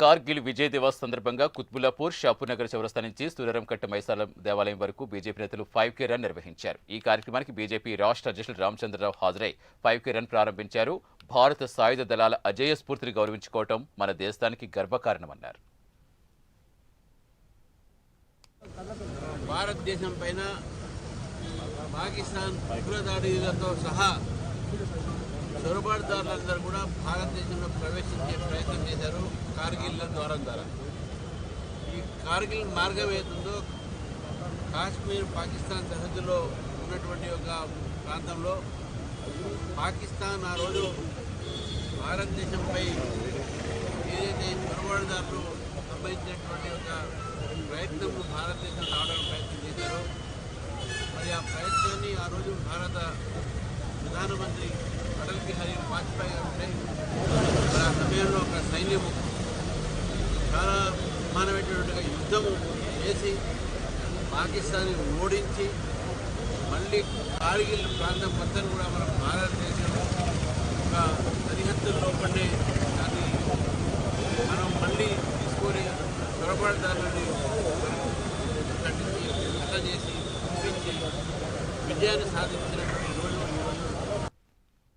కార్గిల్ విజయ్ దివాస్ సందర్భంగా కుత్బుల్లాపూర్ షాపూర్నగర్ చౌరస్తా నుంచి సూర్యరంకట్ట మైసాలం దేవాలయం వరకు బీజేపీ నేతలు ఫైవ్ కే రన్ నిర్వహించారు. ఈ కార్యక్రమానికి బీజేపీ రాష్ట్ర అధ్యక్షులు రామచంద్రరావు హాజరై ఫైవ్ కే రన్ ప్రారంభించారు. భారత సాయుధ దళాల అజేయ స్ఫూర్తిని గౌరవించుకోవటం మన దేశానికి గర్వకారణమన్నారు. భారతదేశం పైన పాకిస్తాన్ ఉగ్రదాడులతో సహా చొరబాటుదారులందరూ కూడా భారతదేశంలో ప్రవేశించే ప్రయత్నం చేశారు. కార్గిల్ ద్వారం ద్వారా. ఈ కార్గిల్ మార్గం ఏదుందో కాశ్మీర్ పాకిస్తాన్ సరిహద్దులో ఉన్నటువంటి ఒక ప్రాంతంలో పాకిస్తాన్ ఆ రోజు భారతదేశంపై ఏదైతే చొరబాటుదారులు సంబంధించినటువంటి ఒక ప్రయత్నం భారతదేశం రావడానికి ప్రయత్నం చేశారో మరి ఆ ప్రయత్నాన్ని ఆ రోజు భారత ప్రధానమంత్రి అటల్ బిహారీ వాజ్పేయి సమానమైనటువంటి యుద్ధము చేసి పాకిస్తాన్ని ఓడించి మళ్ళీ కార్గిల్ ప్రాంతం మొత్తం కూడా మన భారతదేశం ఒక సరిహద్దు పడే దాన్ని మనం మళ్ళీ తీసుకొని చొరబాటుదారులని ఖండించి చేసి పంపించి విజయాన్ని సాధించిన